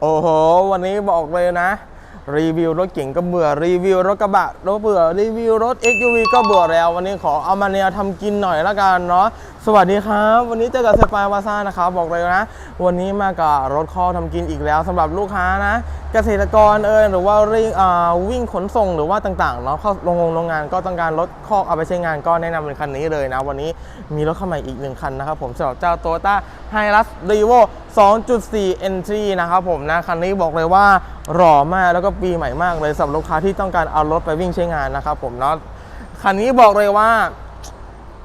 โอ้โห วันนี้บอกเลยนะ รีวิวรถเก่งก็เบื่อรีวิวรถกระบะรถเบื่อรีวิวรถ SUV ก็เบื่อแล้ว วันนี้ขอเอามาแนวทำกินหน่อยละกันเนาะสวัสดีครับ วันนี้เจอกับเซปายวาซ่านะครับบอกเลยนะ วันนี้มากับรถข้อทำกินอีกแล้วสำหรับลูกค้านะ เกษตรกรเอยหรือว่าริ่งอ่าวิ่งขนส่งหรือว่าต่างๆเนาะเข้าโรงงานโรงงานก็ต้องการรถคอกเอาไปใช้งานก็แนะนำเป็นคันนี้เลยนะ วันนี้มีรถเข้ามาอีกหนึ่งคันนะครับผมสำหรับเจ้า Toyota Hilux Revo 2.4 Entry นะครับผมนะคันนี้บอกเลยว่าหล่อมากแล้วก็ปีใหม่มากเลยสำหรับลูกค้าที่ต้องการเอารถไปวิ่งใช้งานนะครับผมเนาะคันนี้บอกเลยว่า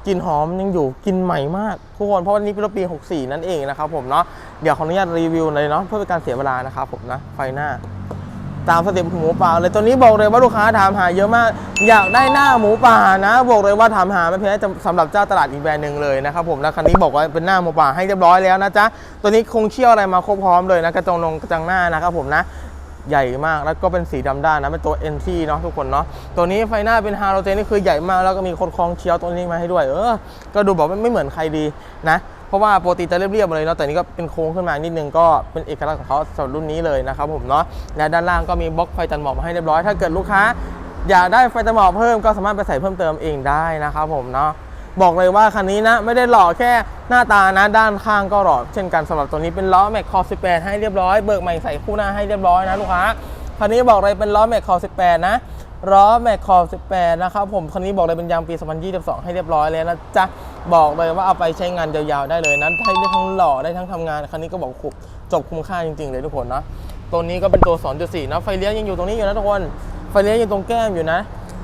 กลิ่นหอมยังอยู่กลิ่นใหม่มากทุกคนเพราะวันนี้เป็นรถปี 64 นั่นเองนะครับผมเนาะเดี๋ยวขออนุญาตรีวิวเลยเนาะเพื่อเป็นการเสียเวลานะครับผมนะไฟหน้า ตามสเต็ปหมูป่าเลยตัวนี้บอกเลยว่าลูกค้าถามหาเยอะมาก อยากได้หน้าหมูป่านะ บอกเลยว่าถามหาไม่แพ้จะสำหรับเจ้าตลาดอีกแบรนด์หนึ่งเลยนะครับผมแล้วคันนี้บอกว่าเป็นหน้าหมูป่าให้เรียบร้อยแล้วนะจ๊ะตัวนี้คงเชี่ยวอะไรมาครบพร้อมเลยนะกระจงนงกระจังหน้านะครับผมนะ ใหญ่มากแล้วก็เป็นสีดำด้านนะเป็นตัว NT เนาะทุกคนเนาะตัวนี้ไฟหน้าเป็นฮาโลเจนนี่คือใหญ่มากแล้วก็มีโคดคลองเชียวตัวนี้มาให้ด้วย เออ ก็ดูบอกไม่เหมือนใครดีนะเพราะว่าปกติจะเรียบๆเลยเนาะแต่นี่ก็เป็นโค้งขึ้นมานิดนึงก็เป็นเอกลักษณ์ของเขาสำหรับรุ่นนี้เลยนะครับผมเนาะและด้านล่างก็มีบล็อกไฟจันหมอกมาให้เรียบร้อยถ้าเกิดลูกค้า อยากได้ไฟจันหมอกเพิ่มก็สามารถไปใส่เพิ่มเติมเองได้นะครับผมเนาะ บอกเลยว่าคันนี้นะไม่ได้หล่อแค่หน้าตานะด้านข้างก็หล่อเช่นกันสำหรับตัวนี้เป็นล้อแม็กคอ18 ให้เรียบร้อยเบิกใหม่ใส่คู่หน้าให้เรียบร้อยนะลูกค้าคันนี้บอกเลยเป็นล้อแม็กคอ18 นะล้อแม็กคอ18 นะครับผมคันนี้บอกเลยเป็นยางปี 2022 ให้เรียบร้อยเลยนะจ๊ะบอกเลยว่าเอาไปใช้งานยาวๆได้เลยนะได้ทั้งหล่อได้ทั้งทำงานคันนี้ก็บอกคุ้มจบคุ้มค่าจริงๆเลยทุกคนนะตัวนี้ก็เป็นตัว 2.4นะไฟเลี้ยวยังอยู่ตรงนี้อยู่นะทุกคนไฟเลี้ยวยู่ตรงแก้มอยู่นะ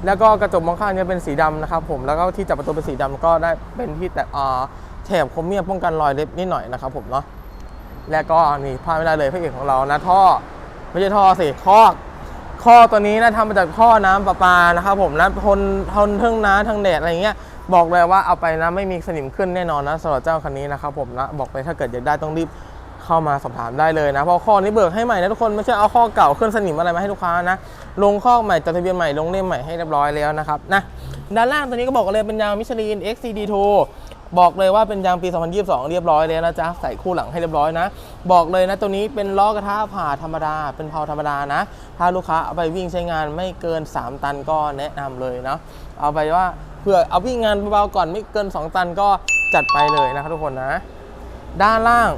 แล้วก็กระจกมองข้างจะเป็นสีดำนะครับผมแล้วก็ที่จับประตูเป็นสีดำก็ได้เป็นที่แต่แถบคมเมียป้องกันรอยเล็บนิดหน่อยนะครับผมเนาะแล้วก็นี่พลาดไม่ได้เลยพระเอกของเรานะท่อไม่ใช่ท่อสิคอกข้อตัวนี้นะทำมาจากท่อน้ำประปานะครับผมนะทนทนทั้งน้ำทั้งแดดอะไรเงี้ยบอกเลยว่าเอาไปนะไม่มีสนิมขึ้นแน่นอนนะสำหรับเจ้าคันนี้นะครับผมนะบอกเลยถ้าเกิดอยากได้ต้องรีบ เข้ามาสอบถามได้เลยนะเพราะข้อนี้เบิกให้ใหม่นะทุกคนไม่ใช่เอาข้อเก่าขึ้นสนิมอะไรมาให้ลูกค้านะลงข้อใหม่จดทะเบียนใหม่ลงเล่มใหม่ให้เรียบร้อยแล้วนะครับนะด้านล่างตัวนี้ก็บอกเลยเป็นยางมิชลิน XCD2 บอกเลยว่าเป็นยางปี 2022 เรียบร้อยแล้วนะจ๊ะใส่คู่หลังให้เรียบร้อยนะ บอกเลยนะตัวนี้เป็นล้อกระทะผ่าธรรมดา เป็นเพาธรรมดานะ ถ้าลูกค้าเอาไปวิ่งใช้งานไม่เกิน 3 ตันก็แนะนำเลยเนาะเอาไปว่าเผื่อเอาวิ่งงานเบาๆก่อนไม่เกิน 2 ตันก็จัดไปเลยนะครับทุกคนนะ ด้านล่าง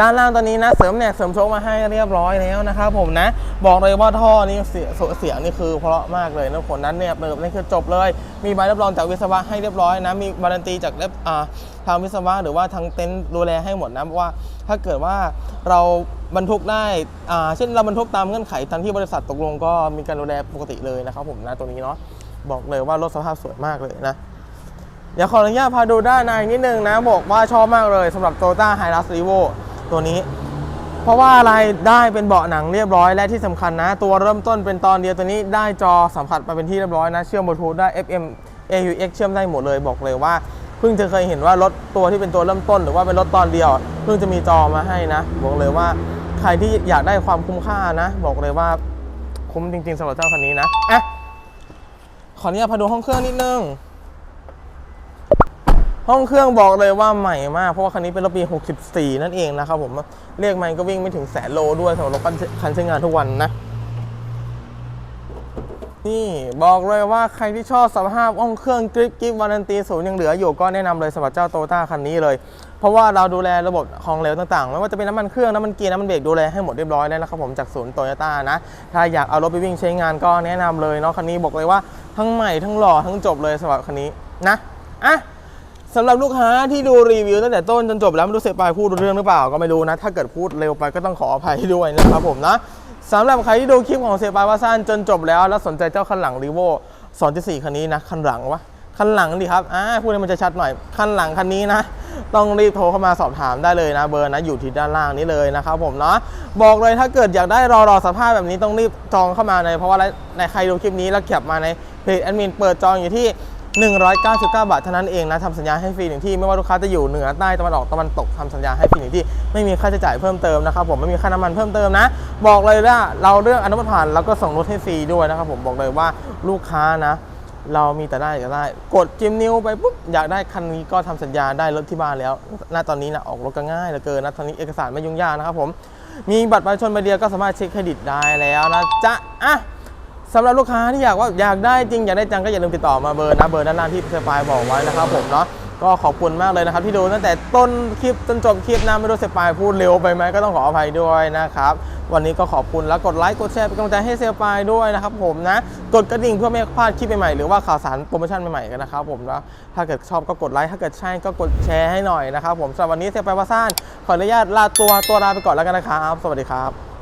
ด้านล่างตอนนี้นะเสริมแหนกเสริมโชคมาให้เรียบร้อยแล้วนะครับผมนะ บอกเลยว่าท่อนี่เสียเสียงนี่คือเพราะมากเลยนะคนนั้นเนี่ยเปิดนี่คือจบเลย มีใบรับรองจากวิศวะให้เรียบร้อยนะ มีบารันตีจากเล็บอ่าทางวิศวะหรือว่าทางเต็นท์ดูแลให้หมดนะเพราะว่า ถ้าเกิดว่าเราบรรทุกได้อ่าเช่นเราบรรทุกตามเงื่อนไขตามที่บริษัทตกลงก็มีการดูแลปกติเลยนะครับผมนะตัวนี้เนาะบอกเลยว่ารถสภาพสวยมากเลยนะเดี๋ยวขออนุญาตพาดูด้านในนิดนึงนะบอกว่าชอบมากเลยสำหรับ Toyota Hilux Revo ตัวนี้ เพราะว่าอะไรได้เป็นเบาะหนังเรียบร้อยและที่สำคัญนะ ตัวเริ่มต้นเป็นตอนเดียวตัวนี้ได้จอสัมผัสมาเป็นที่เรียบร้อยนะ เชื่อมบลูทูธได้ FM AUX เชื่อมได้หมดเลยบอกเลยว่าเพิ่งจะเคยเห็นว่ารถตัวที่เป็นตัวเริ่มต้น หรือว่าเป็นรถตอนเดียว เพิ่งจะมีจอมาให้นะ บอกเลยว่าใครที่อยากได้ความคุ้มค่านะ บอกเลยว่าคุ้มจริงๆสำหรับเจ้าคันนี้นะอะขออนุญาตพาดูห้องเครื่องนิดนึง ห้องเครื่องบอกเลยว่าใหม่มาก เพราะว่าคันนี้เป็นรถปี 64 นั่นเองนะครับผมเรียกมันก็วิ่งไม่ถึงแสนโลด้วยสำหรับรถคันใช้งานทุกวันนะ นี่บอกเลยว่าใครที่ชอบสภาพห้องเครื่องกริปกิฟวารันตีศูนย์ยังเหลืออยู่ก็แนะนำเลยสำหรับเจ้าโตต้าคันนี้เลย เพราะว่าเราดูแลระบบของเหลวต่างๆ ไม่ว่าจะเป็นน้ำมันเครื่องน้ำมันเกียร์น้ำมันเบรกดูแลให้หมดเรียบร้อยแล้วนะครับผมจากศูนย์โตโยต้านะถ้าอยากเอารถไปวิ่งใช้งานก็แนะนำเลยเนาะคันนี้บอกเลยว่าทั้งใหม่ทั้งหล่อทั้งจบเลยสำหรับคันนี้นะอะ สำหรับลูกค้าที่ดูรีวิวตั้งแต่ต้นจนจบแล้วไม่รู้เสร็จไปพูดเรื่องหรือเปล่าก็ไม่รู้นะ ถ้าเกิดพูดเร็วไปก็ต้องขออภัยด้วยนะครับผมนะสำหรับใครที่ดูคลิปของเซปายว่าสั้นจนจบแล้ว แล้วสนใจเจ้าคันหลังรีโว2.4คันนี้นะคันหลังวะคันหลังดิครับอ่าพูดให้มันจะชัดหน่อยคันหลังคันนี้นะ ต้องรีบโทรเข้ามาสอบถามได้เลยนะ เบอร์นะอยู่ที่ด้านล่างนี้เลยนะครับผมเนาะบอกเลยถ้าเกิดอยากได้รอรอสภาพแบบนี้ต้องรีบจองเข้ามาเลยเพราะว่าในใครดูคลิปนี้แล้วเก็บมาในเพจแอดมินเปิดจองอยู่ที่ 199 บาทเท่านั้นเองนะทำสัญญาให้ฟรีหนึ่งที่ไม่ว่าลูกค้าจะอยู่เหนือใต้ตะวันออกตะวันตกทำสัญญาให้ฟรีหนึ่งที่ไม่มีค่าใช้จ่ายเพิ่มเติมนะครับผมไม่มีค่าน้ำมันเพิ่มเติมนะ บอกเลยว่าเราเรื่องอนุมัติผ่านแล้วก็ส่งรถให้ฟรีด้วยนะครับผมบอกเลยว่าลูกค้านะเรามีแต่ได้อยากได้ กดจิ้มนิ้วไปปุ๊บอยากได้คันนี้ก็ทำสัญญาได้รถที่บ้านแล้วณตอนนี้นะออกรถก็ง่ายเหลือเกินนะตอนนี้เอกสารไม่ยุ่งยากนะครับผมมีบัตรประชาชนใบเดียวก็สามารถเช็คเครดิตได้แล้วนะจ๊ะอะ สำหรับลูกค้าที่อยากว่าอยากได้จริงอยากได้จังก็อย่าลืมติดต่อมาเบอร์นะเบอร์ด้านล่างที่สปายบอกไว้นะครับผมเนาะก็ขอบคุณมากเลยนะครับที่ดูตั้งแต่ต้นคลิปจนจบคลิปนะไม่รู้สปายพูดเร็วไปไหมก็ต้องขออภัยด้วยนะครับวันนี้ก็ขอบคุณแล้วกดไลค์กดแชร์เป็นกำลังใจให้เซลปายด้วยนะครับผมนะกดกระดิ่งเพื่อไม่พลาดคลิปใหม่ๆหรือว่าข่าวสารโปรโมชั่นใหม่ๆกันนะครับผมนะถ้าเกิดชอบก็กดไลค์ถ้าเกิดใช่ก็กดแชร์ให้หน่อยนะครับผมสำหรับวันนี้เซลปายว่าซ่านขออนุญาตลาตัวตัวลาไปก่อนแล้วกันนะครับสวัสดีครับ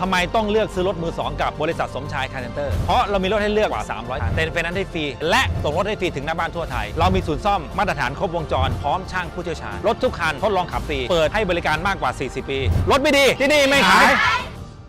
ทำไมต้องเลือกซื้อรถมือ 2 กับบริษัทสมชายคาร์เซนเตอร์เพราะเรามีรถให้เลือกกว่า 300คันเต็นท์ไฟแนนซ์ให้ฟรี และส่งรถให้ฟรีถึงหน้าบ้านทั่วไทย เรามีศูนย์ซ่อมมาตรฐานครบวงจร พร้อมช่างผู้เชี่ยวชาญ รถทุกคันทดลองขับฟรี เปิดให้บริการมากกว่า 40 ปี รถไม่ดีที่นี่ไม่ขาย